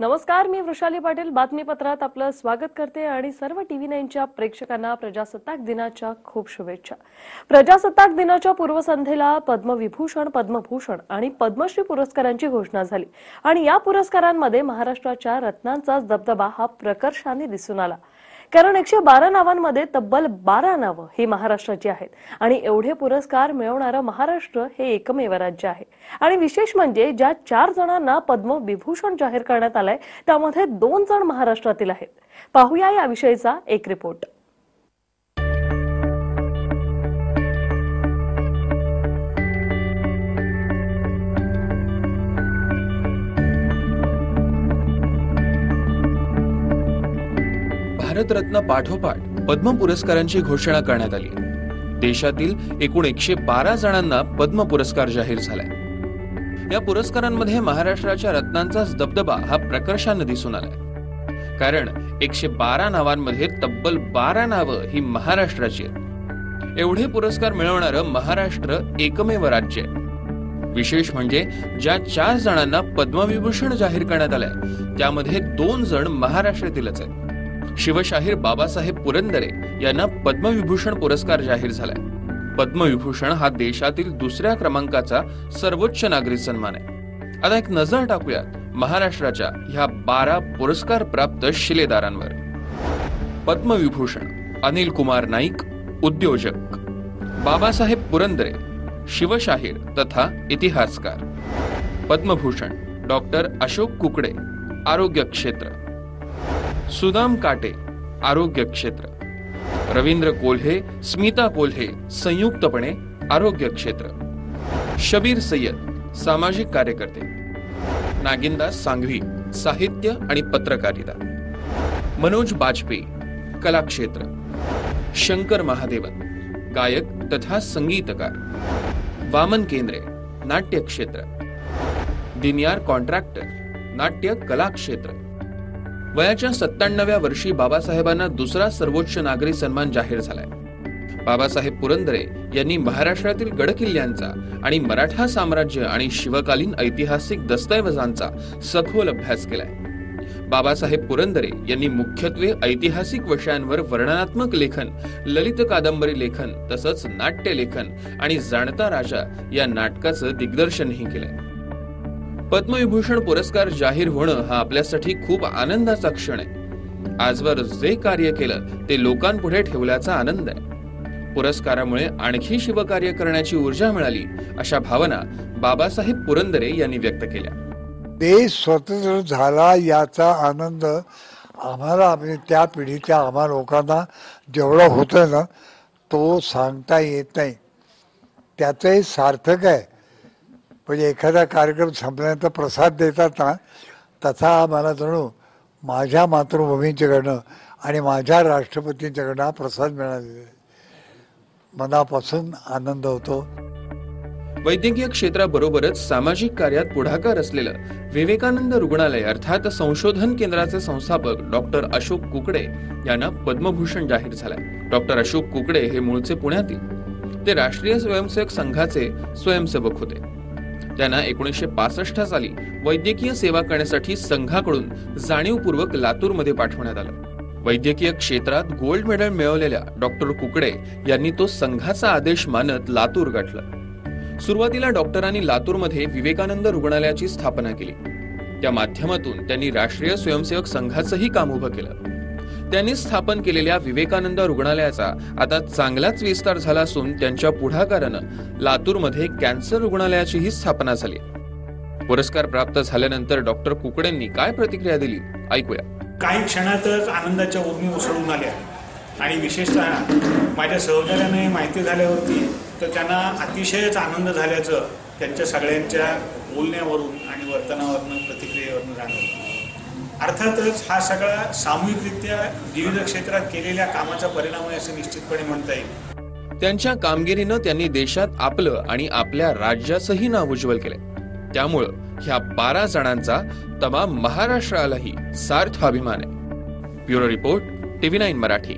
नमस्कार मी वृषाली पाटील. बातमीपत्रात आपलं स्वागत करते आणि सर्व टीव्ही नाईनच्या प्रेक्षकांना प्रजासत्ताक दिनाच्या खूप शुभेच्छा. प्रजासत्ताक दिनाच्या पूर्वसंध्येला पद्मविभूषण पद्मभूषण आणि पद्मश्री पुरस्कारांची घोषणा झाली आणि या पुरस्कारांमध्ये महाराष्ट्राच्या रत्नांचाच दबदबा हा प्रकर्षाने दिसून आला. कारण एकशे बारा नावांमध्ये तब्बल बारा नावं ही महाराष्ट्राची आहेत. आणि एवढे पुरस्कार मिळवणारं महाराष्ट्र हे एकमेव राज्य आहे. आणि विशेष म्हणजे ज्या चार जणांना पद्मविभूषण जाहीर करण्यात आलाय त्यामध्ये दोन जण महाराष्ट्रातील आहेत. पाहूया याविषयीचा एक रिपोर्ट भारतरत्न पाठोपाठ पद्म पुरस्कारांची घोषणा करण्यात आली. देशातील एकूण एकशे बारा जणांना पद्म पुरस्कार जाहीर झालाय. या पुरस्कारांमध्ये महाराष्ट्राच्या रत्नांचाच दबदबा हा प्रकर्षानं दिसून आलाय. कारण एकशे बारा नावांमध्ये तब्बल बारा नावं ही महाराष्ट्राची आहेत. एवढे पुरस्कार मिळवणारं महाराष्ट्र एकमेव राज्य आहे. विशेष म्हणजे ज्या चार जणांना पद्मविभूषण जाहीर करण्यात आलाय त्यामध्ये दोन जण महाराष्ट्रातीलच आहेत. शिवशाहीर बाबासाहेब पुरंदरे यांना पद्मविभूषण पुरस्कार जाहीर झालाय. पद्मविभूषण हा देशातील दुसऱ्या क्रमांकाचा सर्वोच्च नागरी सन्मान आहे. आता एक नजर टाकूयात महाराष्ट्राच्या ह्या बारा पुरस्कार प्राप्त शिलेदारांवर. पद्मविभूषण अनिल कुमार नाईक उद्योजक. बाबासाहेब पुरंदरे शिवशाहीर तथा इतिहासकार. पद्मभूषण डॉक्टर अशोक कुकडे आरोग्य क्षेत्र. सुदाम काटे आरोग्य क्षेत्र. रवींद्र कोल्हे स्मिता कोल्हे संयुक्तपणे आरोग्य क्षेत्र. शबीर सय्यद सामाजिक कार्यकर्ते. नागिंदा सांघवी साहित्य आणि पत्रकारिता. मनोज बाजपेयी कलाक्षेत्र शंकर महादेवन गायक तथा संगीतकार. वामन केंद्रे नाट्य क्षेत्र. दिनियार कॉन्ट्रॅक्टर नाट्य कलाक्षेत्र वयाच्या सत्त्याण्णव्या वर्षी बाबासाहेबांना दुसरा सर्वोच्च नागरी सन्मान जाहीर झालाय. बाबासाहेब पुरंदरे यांनी महाराष्ट्रातील गडकिल्ल्यांचा आणि मराठा साम्राज्य आणि शिवकालीन ऐतिहासिक दस्तऐवजांचा सखोल अभ्यास केलाय. बाबासाहेब पुरंदरे यांनी मुख्यत्वे ऐतिहासिक विषयांवर वर्णनात्मक लेखन ललित कादंबरी लेखन तसंच नाट्य लेखन आणि जाणता राजा या नाटकाचं दिग्दर्शनही केलंय. पद्मविभूषण पुरस्कार जाहीर होणं हा आपल्यासाठी खूप आनंदाचा क्षण आहे. आजवर जे कार्य केलं ते लोकांपुढे ठेवल्याचा आनंद आहे. पुरस्कारामुळे आणखी शिवकार्य करण्याची ऊर्जा मिळाली अशा भावना बाबासाहेब पुरंदरे यांनी व्यक्त केल्या. देश स्वतंत्र झाला याचा आनंद आम्हाला म्हणजे त्या पिढीच्या आम्हा लोकांना जेवढा होतोय ना तो सांगता येत नाही. त्याचंही सार्थक आहे. म्हणजे एखादा कार्यक्रम संपल्यानंतर प्रसाद देतात ना तसा मला जणू माझ्या मातृभूमींच्याकडनं आणि माझ्या राष्ट्रपतींच्याकडनं हा प्रसाद मिळालेला मनापासून आनंद होतो. वैद्यकीय क्षेत्राबरोबरच सामाजिक कार्यात पुढाकार असलेलं विवेकानंद रुग्णालय अर्थात संशोधन केंद्राचे संस्थापक डॉक्टर अशोक कुकडे यांना पद्मभूषण जाहीर झालाय. डॉक्टर अशोक कुकडे हे मूळचे पुण्यातील ते राष्ट्रीय स्वयंसेवक संघाचे स्वयंसेवक होते. त्यांना एकोणीसशे पासष्ट साली वैद्यकीय सेवा करण्यासाठी संघाकडून जाणीवपूर्वक लातूरमध्ये पाठवण्यात आलं. वैद्यकीय क्षेत्रात गोल्ड मेडल मिळवलेल्या डॉक्टर कुकडे यांनी तो संघाचा आदेश मानत लातूर गाठला. सुरुवातीला डॉक्टरांनी लातूरमध्ये विवेकानंद रुग्णालयाची स्थापना केली. त्या माध्यमातून त्यांनी राष्ट्रीय स्वयंसेवक संघाचंही काम उभं केलं. त्यांनी स्थापन केलेल्या विवेकानंद रुग्णालयाचा आता चांगलाच विस्तार झाला असून त्यांच्या पुढाकारानं लातूरमध्ये कॅन्सर रुग्णालयाचीही स्थापना झाली. पुरस्कार प्राप्त झाल्यानंतर डॉक्टर कुकडेंनी काय प्रतिक्रिया दिली? ऐकूया. काही क्षणातच आनंदाच्या उर्मी उसळून आल्या. आणि विशेषतः माझ्या सहकार्याने माहिती झाल्यावरती तर त्यांना अतिशयच आनंद झाल्याचं त्यांच्या सगळ्यांच्या बोलण्यावरून आणि वर्तनावरून प्रतिक्रियेवरून जाणवलं. अर्थातच हा सगळा सामूहिकरित्या विविध क्षेत्रात केलेल्या कामाचा परिणाम आहे असं निश्चितपणे म्हणता येईल. त्यांच्या कामगिरीनं त्यांनी देशात आपलं आणि आपल्या राज्याचंही नाव उज्ज्वल केलंय. त्यामुळं ह्या बारा जणांचा तमाम महाराष्ट्रालाही सार्थ अभिमान आहे. Bureau report TV nine Marathi.